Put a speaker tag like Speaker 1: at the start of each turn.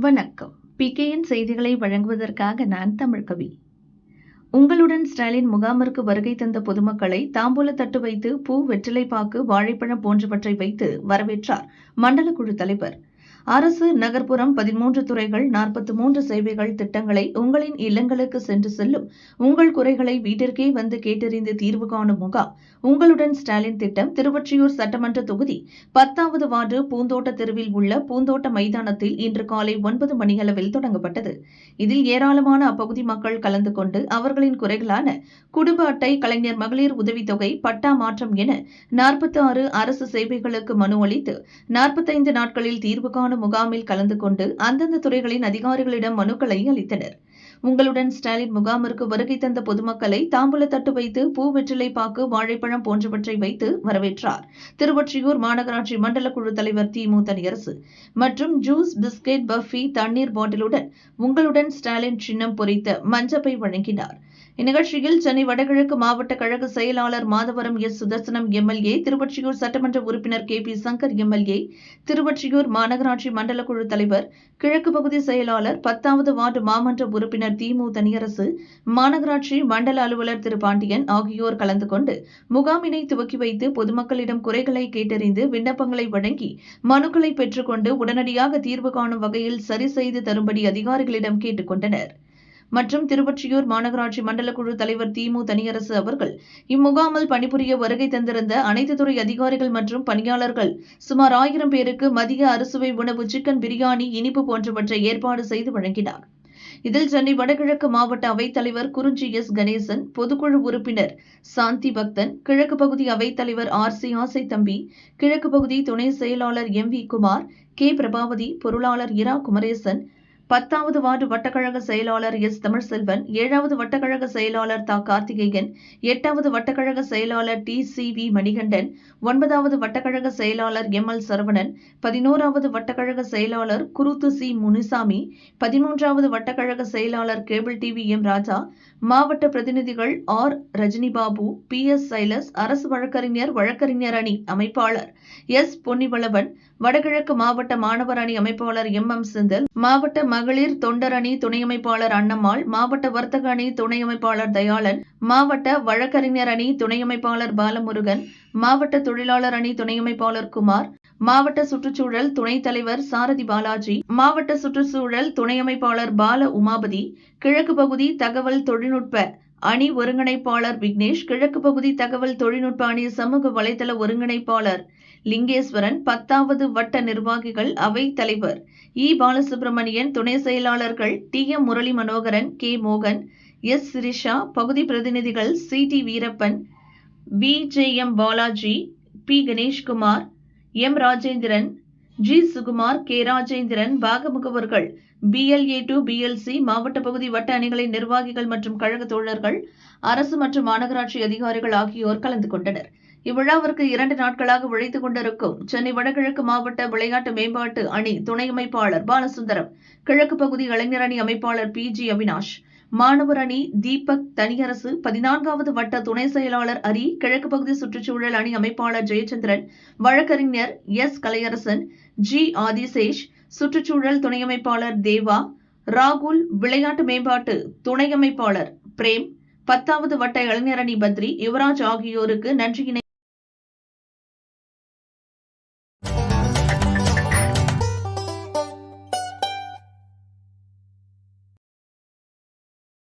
Speaker 1: வணக்கம். பிகேஎன் செய்திகளை வழங்குவதற்காக நான் தமிழ்கவி உங்களுடன் ஸ்டாலின் முகாமிற்கு வருகை தந்த பொதுமக்களை தாம்பூல தட்டு வைத்து பூ வெற்றிலைப்பாக்கு வாழைப்பழம் போன்றவற்றை வைத்து வரவேற்றார் மண்டல குழு தலைவர் அரசு நகர்ப்புறம் பதிமூன்று துறைகள் நாற்பத்தி மூன்று சேவைகள் திட்டங்களை உங்களின் இல்லங்களுக்கு சென்று செல்லும். உங்கள் குறைகளை வீட்டிற்கே வந்து கேட்டறிந்து தீர்வு காணும் முகாம். உங்களுடன் ஸ்டாலின் திட்டம் திருவொற்றியூர் சட்டமன்ற தொகுதி. பத்தாவது வார்டு பூந்தோட்ட தெருவில் உள்ள பூந்தோட்ட மைதானத்தில் இன்று காலை ஒன்பது மணியளவில் தொடங்கப்பட்டது. இதில் ஏராளமான அப்பகுதி மக்கள் கலந்து கொண்டு அவர்களின் குறைகளான குடும்ப அட்டை கலைஞர் மகளிர் உதவித்தொகை பட்டா மாற்றம் என நாற்பத்தி ஆறு அரசு சேவைகளுக்கு மனு அளித்து நாற்பத்தைந்து நாட்களில் தீர்வு காண முகாமில் கலந்து கொண்டு அந்தந்த துறைகளின் அதிகாரிகளிடம் மனுக்களை அளித்தனர். உங்களுடன் ஸ்டாலின் முகாமிற்கு வருகை தந்த பொதுமக்களை தாம்பூல தட்டு வைத்து பூ வெற்றிலை பாக்கு வாழைப்பழம் போன்றவற்றை வைத்து வரவேற்றார். திருவொற்றியூர் மாநகராட்சி மண்டல குழு தலைவர் தி. தனியரசு. மற்றும் ஜூஸ் பிஸ்கெட் பஃபி தண்ணீர் பாட்டிலுடன் உங்களுடன் ஸ்டாலின் சின்னம் பொறித்த மஞ்சப்பை வழங்கினார். இந்நிகழ்ச்சியில் சென்னை வடகிழக்கு மாவட்ட கழக செயலாளர் மாதவரம் எஸ். சுதர்சனம் எம்எல்ஏ திருவொற்றியூர் சட்டமன்ற உறுப்பினர் K. P. Shankar MLA Thiruvottiyur மாநகராட்சி மண்டல குழு தலைவர் கிழக்கு பகுதி செயலாளர் பத்தாவது வார்டு மாமன்ற உறுப்பினர் தி மு தனியரசு மாநகராட்சி மண்டல அலுவலர் திரு பாண்டியன் ஆகியோர் கலந்து கொண்டு முகாமினை துவக்கி வைத்து பொதுமக்களிடம் குறைகளை கேட்டறிந்து விண்ணப்பங்களை வழங்கி மனுக்களை பெற்றுக்கொண்டு உடனடியாக தீர்வு காணும் வகையில் சரி செய்து தரும்படி அதிகாரிகளிடம் கேட்டுக் கொண்டனர். மற்றும் திருவொற்றியூர் மாநகராட்சி மண்டல குழு தலைவர் திமு தனியரசு அவர்கள் இம்முகாமில் பணிபுரிய வருகை தந்திருந்த அனைத்து துறை அதிகாரிகள் மற்றும் பணியாளர்கள் சுமார் ஆயிரம் பேருக்கு மதிய அறுசுவை உணவு சிக்கன் பிரியாணி இனிப்பு போன்றவற்றை ஏற்பாடு செய்து வழங்கினார். இதில் சென்னை வடகிழக்கு மாவட்ட அவைத்தலைவர் குறிஞ்சி எஸ். கணேசன் பொதுக்குழு உறுப்பினர் சாந்தி பக்தன் கிழக்கு பகுதி அவைத்தலைவர் ஆர். சி. ஆசை தம்பி கிழக்கு பகுதி துணை செயலாளர் M. V. Kumar K. Prabhavathi பொருளாளர் இரா. குமரேசன் பத்தாவது வார்டு வட்டக்கழக செயலாளர் எஸ். தமிழ்செல்வன் ஏழாவது வட்டக்கழக செயலாளர் தா. கார்த்திகேயன் எட்டாவது வட்டக்கழக செயலாளர் டி. சி. வி. மணிகண்டன் ஒன்பதாவது வட்டக்கழக செயலாளர் எம். எல். சரவணன் பதினோராவது வட்டக்கழக செயலாளர் குருத்து சி. முனிசாமி பதிமூன்றாவது வட்டக்கழக செயலாளர் கேபிள் டிவி எம். ராஜா மாவட்ட பிரதிநிதிகள் R. Rajinibabu P. S. Silas அரசு வழக்கறிஞர் வழக்கறிஞர் அணி அமைப்பாளர் எஸ். பொன்னிவளவன் வடகிழக்கு மாவட்ட மாணவர் அணி அமைப்பாளர் எம். எம். செந்தில் மாவட்ட மகளிர் தொண்டர் அணி துணையமைப்பாளர் அன்னம்மாள் மாவட்ட வர்த்தக அணி துணை அமைப்பாளர் தயாளன் மாவட்ட வழக்கறிஞர் அணி துணையமைப்பாளர் பாலமுருகன் மாவட்ட தொழிலாளர் அணி துணையமைப்பாளர் குமார் மாவட்ட சுற்றுச்சூழல் துணைத் தலைவர் சாரதி பாலாஜி மாவட்ட சுற்றுச்சூழல் துணையமைப்பாளர் பால உமாபதி கிழக்கு பகுதி தகவல் தொழில்நுட்ப அணி ஒருங்கிணைப்பாளர் விக்னேஷ் கிழக்கு பகுதி தகவல் தொழில்நுட்ப அணி சமூக வலைதள ஒருங்கிணைப்பாளர் லிங்கேஸ்வரன் பத்தாவது வட்ட நிர்வாகிகள் அவை தலைவர் இ. பாலசுப்ரமணியன் துணை செயலாளர்கள் T. M. Murali Manoharan K. மோகன் எஸ். சிரிஷா பகுதி பிரதிநிதிகள் C. T. Veerappan V. J. M. Balaji P. Ganeshkumar M. Rajendran G. Sukumar K. Rajendran பாகமுகவர்கள் BLA to BLC மாவட்ட பகுதி வட்ட அணிகளின் நிர்வாகிகள் மற்றும் கழக தோழர்கள் அரசு மற்றும் மாநகராட்சி அதிகாரிகள் ஆகியோர் கலந்து கொண்டனர். இவ்விழாவிற்கு இரண்டு நாட்களாக உழைத்துக் கொண்டிருக்கும் சென்னை வடகிழக்கு மாவட்ட விளையாட்டு மேம்பாட்டு அணி துணை அமைப்பாளர் பாலசுந்தரம் கிழக்கு பகுதி இளைஞர் அணி அமைப்பாளர் பி. ஜி. அவினாஷ் மாணவர் அணி தீபக் தனியரசு பதினான்காவது வட்ட துணை செயலாளர் அரி கிழக்கு பகுதி சுற்றுச்சூழல் அணி அமைப்பாளர் ஜெயச்சந்திரன் வழக்கறிஞர் எஸ். கலையரசன் ஜி. ஆதிசேஷ் சுற்றுச்சூழல் துணையமைப்பாளர் தேவா ராகுல் விளையாட்டு மேம்பாட்டு துணையமைப்பாளர் பிரேம் பத்தாவது வட்ட இளைஞரணி பத்ரி யுவராஜ் ஆகியோருக்கு நன்றியினை